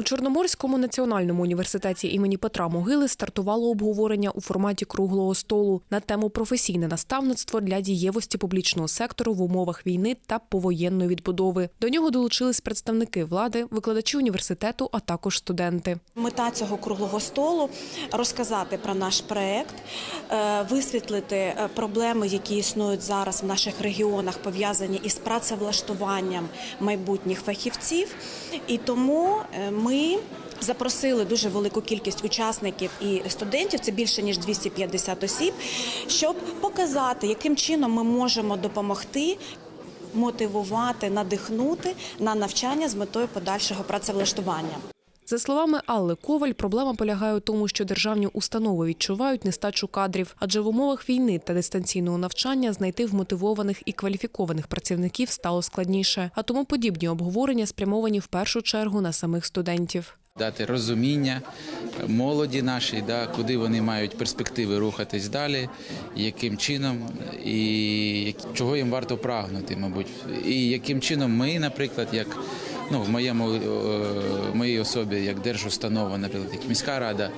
У Чорноморському національному університеті імені Петра Могили стартувало обговорення у форматі круглого столу на тему професійне наставництво для дієвості публічного сектору в умовах війни та повоєнної відбудови. До нього долучились представники влади, викладачі університету, а також студенти. Мета цього круглого столу розказати про наш проект, е, висвітлити е, проблеми, які існують зараз в наших регіонах, пов'язані із працевлаштуванням майбутніх фахівців. І тому е, ми запросили дуже велику кількість учасників і студентів, це більше ніж 250 осіб, щоб показати, яким чином ми можемо допомогти. Мотивувати, надихнути на навчання з метою подальшого працевлаштування. За словами Алли Коваль, проблема полягає у тому, що державні установи відчувають нестачу кадрів, адже в умовах війни та дистанційного навчання знайти вмотивованих і кваліфікованих працівників стало складніше. А тому подібні обговорення спрямовані в першу чергу на самих студентів. дати розуміння молоді нашій, да, куди вони мають перспективи рухатись далі, яким чином і чого їм варто прагнути, мабуть, і яким чином ми, наприклад, як ну, в моєму е, в моїй особі, як держустанова, наприклад, як міська рада.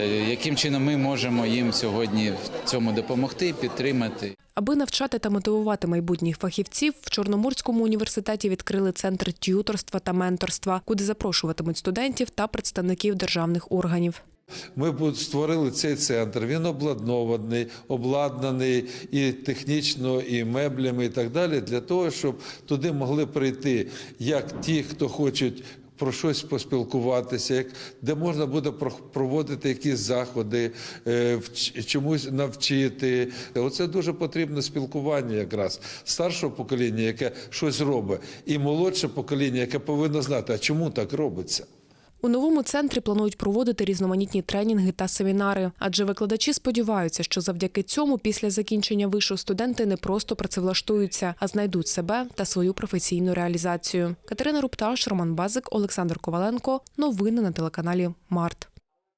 е, Яким чином ми можемо їм сьогодні в цьому допомогти, підтримати? Аби навчати та мотивувати майбутніх фахівців, в Чорноморському університеті відкрили центр т'юторства та менторства, куди запрошуватимуть студентів та представників державних органів. Ми створили цей центр. Він обладнований, обладнаний і технічно, і меблями, і так далі, для того, щоб туди могли прийти як ті, хто хочуть. Про щось поспілкуватися, як де можна буде про- проводити якісь заходи, е, чомусь навчити. Оце дуже потрібне спілкування, якраз старшого покоління, яке щось робить, і молодше покоління, яке повинно знати, а чому так робиться. У новому центрі планують проводити різноманітні тренінги та семінари, адже викладачі сподіваються, що завдяки цьому після закінчення вишу студенти не просто працевлаштуються, а знайдуть себе та свою професійну реалізацію. Катерина Рупташ, Роман Базик, Олександр Коваленко. Новини на телеканалі Март.